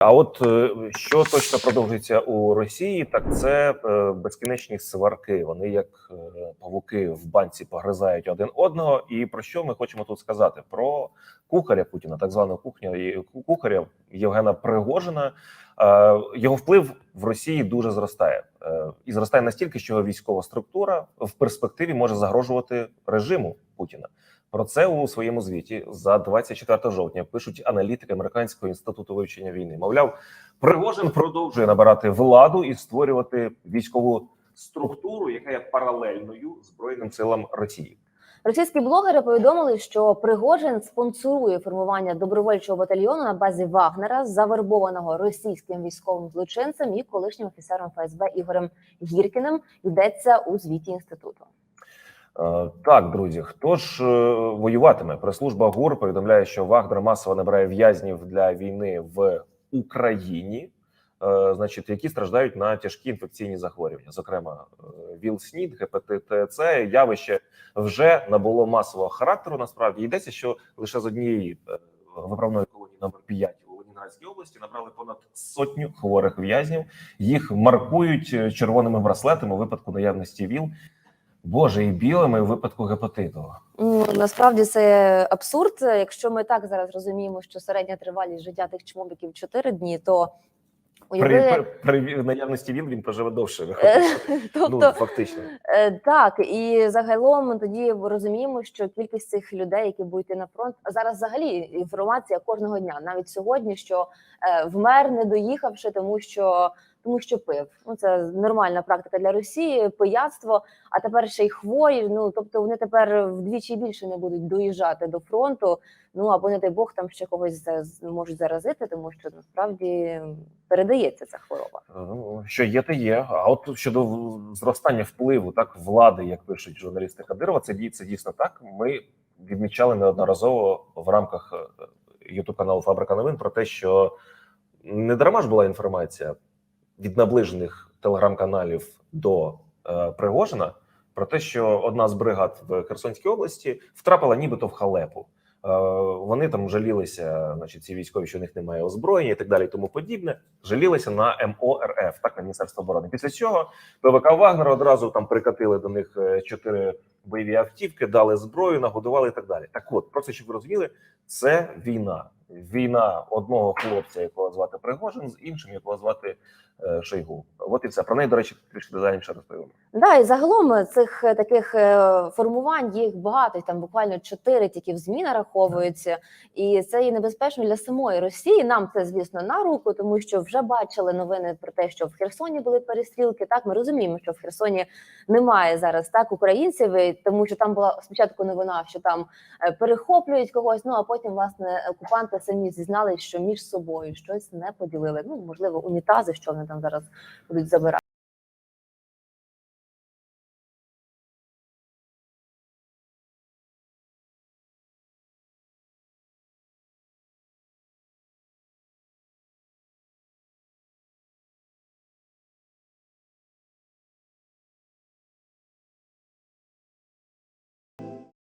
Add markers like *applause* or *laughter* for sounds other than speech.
А от е, що точно продовжується у Росії, так це е, безкінечні сварки. Вони як е, павуки в банці погризають один одного. І про що ми хочемо тут сказати? Про кухаря Путіна, так званого кухня кухаря Євгена Пригожина. Його вплив в Росії дуже зростає і зростає настільки, що його військова структура в перспективі може загрожувати режиму Путіна. Про це у своєму звіті за 24 жовтня пишуть аналітики американського інституту вивчення війни. Мовляв, Пригожин продовжує набирати владу і створювати військову структуру, яка є паралельною збройним силам Росії. Російські блогери повідомили, що Пригожин спонсорує формування добровольчого батальйону на базі Вагнера, завербованого російським військовим злочинцем і колишнім офіцером ФСБ Ігорем Гіркіним. Йдеться у звіті інституту. Е, Так, друзі, хто ж е, воюватиме? Прес-служба ГУР повідомляє, що Вагнер масово набирає в'язнів для війни в Україні, е, значить, які страждають на тяжкі інфекційні захворювання, зокрема ВІЛ-СНІД, гепатит С. Явище вже набуло масового характеру. Насправді йдеться, що лише з однієї виправної колонії номер 5 у Ленінградській області набрали понад сотню хворих в'язнів. Їх маркують червоними браслетами у випадку наявності ВІЛ. Боже, і білими у випадку гепатиту. Ну, Насправді це абсурд. Якщо ми так зараз розуміємо, що середня тривалість життя тих чмобіків 4 дні, то При, уяви, при, при наявності ВІЛ він проживе довше. *laughs* Е, тобто ну фактично. Е, Так, і загалом ми тоді розуміємо, що кількість цих людей, які будуть йти на фронт, а зараз взагалі інформація кожного дня, навіть сьогодні, що е, вмер, не доїхавши, тому що тому що пив. Ну це нормальна практика для Росії, пияцтво. А тепер ще й хворі. Ну тобто вони тепер вдвічі більше не будуть доїжджати до фронту. Ну або не дай Бог там ще когось можуть заразити, тому що насправді передається ця хвороба. Ну, Що є, те є. А от щодо зростання впливу так влади, як пишуть журналісти Кадирова, це це дійсно так. Ми відмічали неодноразово в рамках Ютуб каналу Фабрика новин про те, що не дарма ж була інформація від наближених телеграм-каналів до е, Пригожина про те, що одна з бригад в Херсонській області втрапила нібито в халепу. Е, Вони там жалілися, значить, ці військові, що у них немає озброєння і так далі, тому подібне. Жалілися на МОРФ, так на Міністерство оборони. Після цього ПВК Вагнер одразу там прикатили до них е, чотири бойові автівки, дали зброю, нагодували і так далі. Так, от просто щоб ви розуміли, це війна. Війна одного хлопця, якого звати Пригожин, з іншим, якого звати е, Шойгу. От і все про неї, до речі, трішки детальніше розповімо. Да, і загалом цих е, таких е, формувань їх багато, там буквально чотири тільки в ЗМІ нараховуються, і це є небезпечно для самої Росії. Нам це звісно на руку, тому що вже бачили новини про те, що в Херсоні були перестрілки. Так, ми розуміємо, що в Херсоні немає зараз так українців, і тому що там була спочатку новина, що там е, перехоплюють когось. Ну а потім власне окупанти самі зізнались, що між собою щось не поділили. Ну можливо, унітази, що вони там зараз будуть забирати.